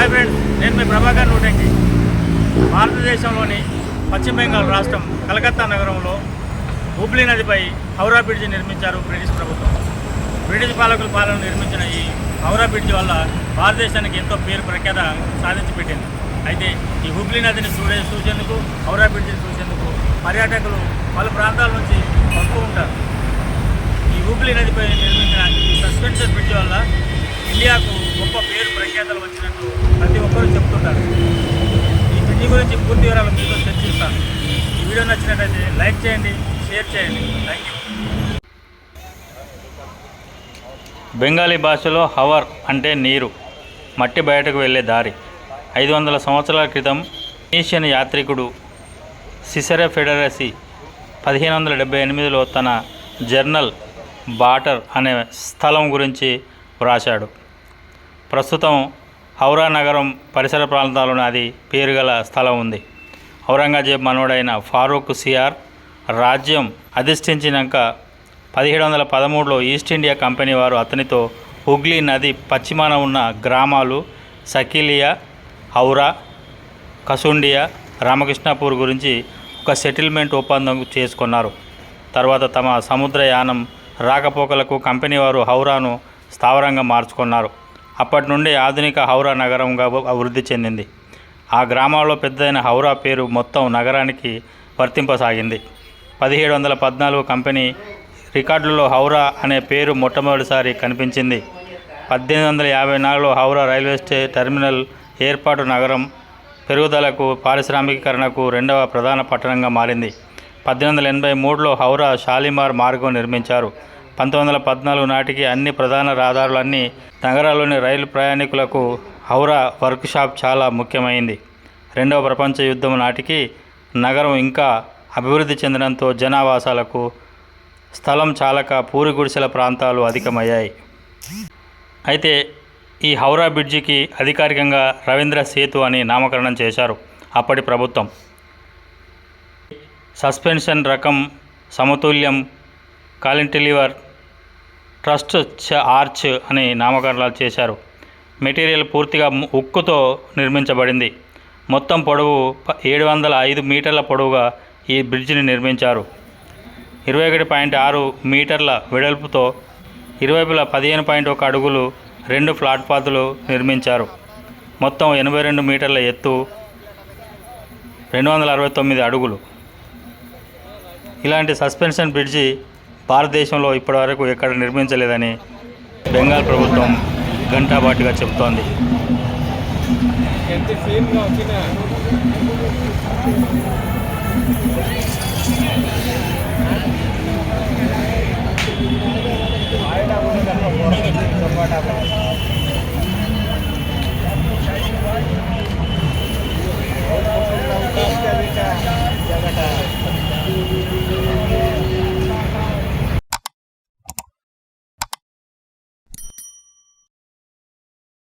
నేను మీ ప్రభాకర్ నూటెంకి. భారతదేశంలోని పశ్చిమ బెంగాల్ రాష్ట్రం కలకత్తా నగరంలో హుబ్లీ నదిపై హౌరా బ్రిడ్జి నిర్మించారు బ్రిటిష్ ప్రభుత్వం. బ్రిటిష్ పాలకుల పాలన నిర్మించిన ఈ హౌరా బ్రిడ్జి వల్ల భారతదేశానికి ఎంతో పేరు ప్రఖ్యాత సాధించి పెట్టింది. అయితే ఈ హుబ్లీ నదిని చూడే చూసేందుకు హౌరా బ్రిడ్జిని చూసేందుకు పర్యాటకులు పలు ప్రాంతాల నుంచి వస్తూ ఉంటారు. ఈ హుబ్లీ నదిపై నిర్మించిన ఈ సస్పెన్షన్ బ్రిడ్జ్ వల్ల ఇండియాకు గొప్ప వచ్చినట్టు ప్రతి ఒక్కరూ చెప్తుంటారు. ఈ పిటి గురించి పూర్తి వివరాలు మీతో చర్చిస్తాను ఈ వీడియో నచ్చినట్లయితే లైక్ చేయండి షేర్ చేయండి. థ్యాంక్ యూ బెంగాలీ భాషలో హవర్ అంటే నీరు మట్టి బయటకు వెళ్ళే దారి. ఐదు వందల సంవత్సరాల క్రితం ఈషియన్ యాత్రికుడు సిసెర ఫెడరసి పదిహేను వందల డెబ్బై ఎనిమిదిలో తన జర్నల్ బాటర్ అనే స్థలం గురించి వ్రాశాడు. ప్రస్తుతం హౌరా నగరం పరిసర ప్రాంతాలను అది పేరుగల స్థలం ఉంది. ఔరంగజేబ్ మనవడైన ఫారూక్ సిఆర్ రాజ్యం అధిష్ఠించినాక పదిహేడు వందల పదమూడులో ఈస్ట్ ఇండియా కంపెనీ వారు అతనితో హుగ్లీ నది పశ్చిమాన ఉన్న గ్రామాలు సకిలియా హౌరా కసుండియా రామకృష్ణాపూర్ గురించి ఒక సెటిల్మెంట్ ఒప్పందం చేసుకున్నారు. తర్వాత తమ సముద్రయానం రాకపోకలకు కంపెనీ వారు హౌరాను స్థావరంగా మార్చుకున్నారు. అప్పటి నుండి ఆధునిక హౌరా నగరంగా అభివృద్ధి చెందింది. ఆ గ్రామాల్లో పెద్దదైన హౌరా పేరు మొత్తం నగరానికి వర్తింపసాగింది. పదిహేడు వందల పద్నాలుగు కంపెనీ రికార్డులలో హౌరా అనే పేరు మొట్టమొదటిసారి కనిపించింది. పద్దెనిమిది వందల యాభై నాలుగులో హౌరా రైల్వే స్టే టెర్మినల్ ఏర్పాటు నగరం పెరుగుదలకు పారిశ్రామికీకరణకు రెండవ ప్రధాన పట్టణంగా మారింది. పద్దెనిమిది వందల ఎనభై మూడులో హౌరా షాలిమార్ మార్గం నిర్మించారు. పంతొమ్మిది వందల పద్నాలుగు నాటికి అన్ని ప్రధాన రహదారులన్నీ నగరాల్లోని రైలు ప్రయాణికులకు హౌరా వర్క్షాప్ చాలా ముఖ్యమైంది. రెండవ ప్రపంచ యుద్ధం నాటికి నగరం ఇంకా అభివృద్ధి చెందడంతో జనావాసాలకు స్థలం చాలక పూరి గుడిసెల ప్రాంతాలు అధికమయ్యాయి. అయితే ఈ హౌరా బ్రిడ్జికి అధికారికంగా రవీంద్ర సేతు అని నామకరణం చేశారు అప్పటి ప్రభుత్వం. సస్పెన్షన్ రకం సమతుల్యం కాలింటిలివర్ ట్రస్ట్ ఆర్చ్ అని నామకరణాలు చేశారు. మెటీరియల్ పూర్తిగా ఉక్కుతో నిర్మించబడింది. మొత్తం పొడవు ప- ఏడు వందల ఐదు మీటర్ల పొడవుగా ఈ బ్రిడ్జిని నిర్మించారు. ఇరవై ఒకటి పాయింట్ ఆరు మీటర్ల వెడల్పుతో ఇరువైపులా పదిహేను పాయింట్ ఒక అడుగులు రెండు ప్లాట్పాత్లు నిర్మించారు. మొత్తం ఎనభై రెండు మీటర్ల ఎత్తు రెండు వందల అరవై తొమ్మిది అడుగులు. ఇలాంటి సస్పెన్షన్ బ్రిడ్జి భారతదేశంలో ఇప్పటివరకు ఎక్కడ నిర్మించలేదని బెంగాల్ ప్రభుత్వం గంటాబాటుగా చెబుతోంది.